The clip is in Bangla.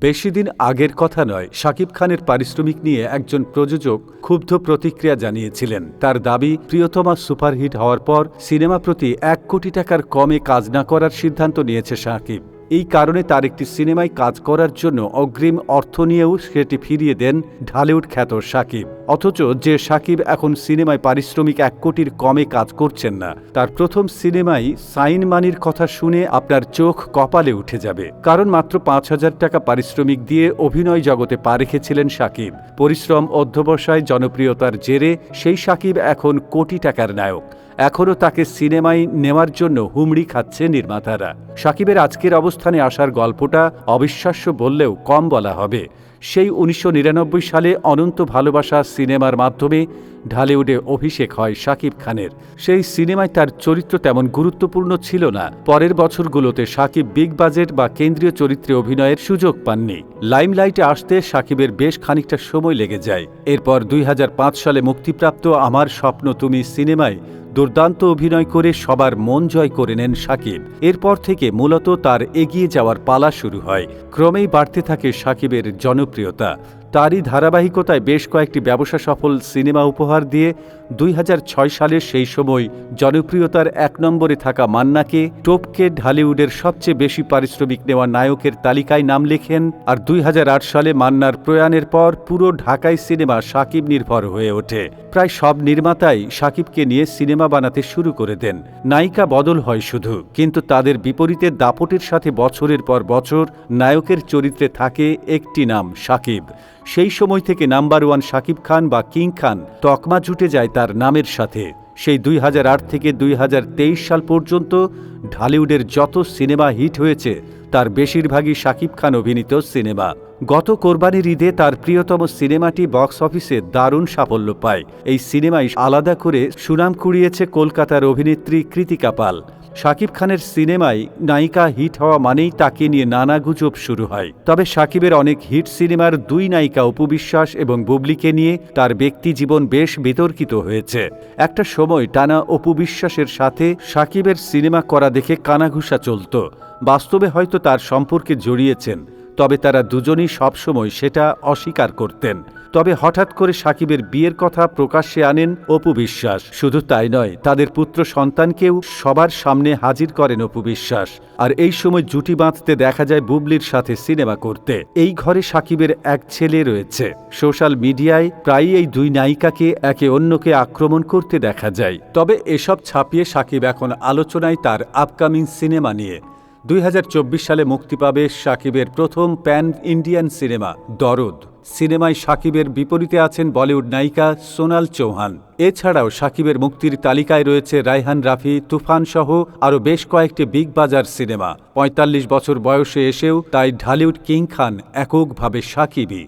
বেশি দিন আগের কথা নয় শাকিব খানের পারিশ্রমিক নিয়ে একজন প্রযোজক ক্ষুব্ধ প্রতিক্রিয়া জানিয়েছিলেন। তার দাবি, প্রিয়তমা সুপারহিট হওয়ার পর সিনেমা প্রতি এক কোটি টাকার কমে কাজ না করার সিদ্ধান্ত নিয়েছে শাকিব এই কারণে তার একটি সিনেমায় কাজ করার জন্য অগ্রিম অর্থ নিয়েও সেটি ফিরিয়ে দেন ঢালিউড খ্যাত সাকিব। অথচ যে সাকিব এখন সিনেমায় পারিশ্রমিক এক কোটির কমে কাজ করছেন না, তার প্রথম সিনেমায় সাইন মানির কথা শুনে আপনার চোখ কপালে উঠে যাবে। কারণ মাত্র পাঁচ হাজার টাকা পারিশ্রমিক দিয়ে অভিনয় জগতে পা রেখেছিলেন সাকিব। পরিশ্রম অধ্যবসায়, জনপ্রিয়তার জেরে সেই সাকিব এখন কোটি টাকার নায়ক। এখনও তাকে সিনেমায় নেওয়ার জন্য হুমড়ি খাচ্ছে নির্মাতারা। সাকিবের আজকের অবস্থানে আসার গল্পটা অবিশ্বাস্য বললেও কম বলা হবে। সেই উনিশশো নিরানব্বই সালে অনন্ত ভালোবাসা সিনেমার মাধ্যমে ঢালিউডে অভিষেক হয় শাকিব খানের। সেই সিনেমায় তার চরিত্র তেমন গুরুত্বপূর্ণ ছিল না। পরের বছরগুলোতে শাকিব বিগ বাজেট বা কেন্দ্রীয় চরিত্রে অভিনয়ের সুযোগ পাননি। লাইমলাইটে আসতে শাকিবের বেশ খানিকটা সময় লেগে যায়। এরপর দুই হাজার পাঁচ সালে মুক্তিপ্রাপ্ত আমার স্বপ্ন তুমি সিনেমায় দুর্দান্ত অভিনয় করে সবার মন জয় করে নেন সাকিব। এরপর থেকে মূলত তার এগিয়ে যাওয়ার পালা শুরু হয়। ক্রমেই বাড়তে থাকে সাকিবের জনপ্রিয়তা। তারই ধারাবাহিকতায় বেশ কয়েকটি ব্যবসা সফল সিনেমা উপহার দিয়ে দুই সালের সেই সময় জনপ্রিয়তার এক নম্বরে থাকা মান্নাকে টোপকে ঢালিউডের সবচেয়ে বেশি পারিশ্রমিক নেওয়া নায়কের তালিকায় নাম লেখেন আর দুই হাজার আট সালে মান্নার প্রয়াণের পর পুরো ঢাকাই সিনেমা সাকিব নির্ভর হয়ে ওঠে। প্রায় সব নির্মাতাই সাকিবকে নিয়ে সিনেমা বানাতে শুরু করে দেন। নায়িকা বদল হয় শুধু, কিন্তু তাদের বিপরীতে দাপটের সাথে বছরের পর বছর নায়কের চরিত্রে থাকে একটি নাম সাকিব। সেই সময় থেকে নাম্বার ওয়ান শাকিব খান বা কিং খান, তকমা জুটে যায় তার নামের সাথে সেই দুই হাজার আট থেকে দুই হাজার তেইশ সাল পর্যন্ত ঢালিউডের যত সিনেমা হিট হয়েছে, তার বেশিরভাগই শাকিব খান অভিনীত সিনেমা। গত কোরবানির ঈদে তার প্রিয়তম সিনেমাটি বক্স অফিসে দারুণ সাফল্য পায়। এই সিনেমায় আলাদা করে সুনাম কুড়িয়েছে কলকাতার অভিনেত্রী কৃতিকা পাল। শাকিব খানের সিনেমায় নায়িকা হিট হওয়া মানেই তাকে নিয়ে নানা গুজব শুরু হয়। তবে শাকিবের অনেক হিট সিনেমার দুই নায়িকা উপবিশ্বাস এবং বুবলিকে নিয়ে তার ব্যক্তি জীবন বেশ বিতর্কিত হয়েছে। একটা সময় টানা অপুবিশ্বাসের সাথে শাকিবের সিনেমা করা দেখে কানাঘুষা চলত। বাস্তবে হয়তো তার সম্পর্কে জড়িয়েছেন, তবে তারা দুজনই সবসময় সেটা অস্বীকার করতেন। তবে হঠাৎ করে সাকিবের বিয়ের কথা প্রকাশ্যে আনেন অপু বিশ্বাস। শুধু তাই নয়, তাদের পুত্র সন্তানকেও সবার সামনে হাজির করেন অপু বিশ্বাস। আর এই সময় জুটি বাঁধতে দেখা যায় বুবলির সাথে সিনেমা করতে। এই ঘরে সাকিবের এক ছেলে রয়েছে। সোশ্যাল মিডিয়ায় প্রায়ই এই দুই নায়িকাকে একে অন্যকে আক্রমণ করতে দেখা যায়। তবে এসব ছাপিয়ে সাকিব এখন আলোচনায় তার আপকামিং সিনেমা নিয়ে। দুই হাজার চব্বিশ সালে মুক্তি পাবে সাকিবের প্রথম প্যান ইন্ডিয়ান সিনেমা, দরদ। সিনেমায় সাকিবের বিপরীতে আছেন বলিউড নায়িকা সোনাল চৌহান। এছাড়াও সাকিবের মুক্তির তালিকায় রয়েছে রায়হান রাফি, তুফান সহ আরও বেশ কয়েকটি বিগ বাজার সিনেমা। ৪৫ বছর বয়সে এসেও তাই ঢালিউড কিং খান এককভাবে সাকিবই।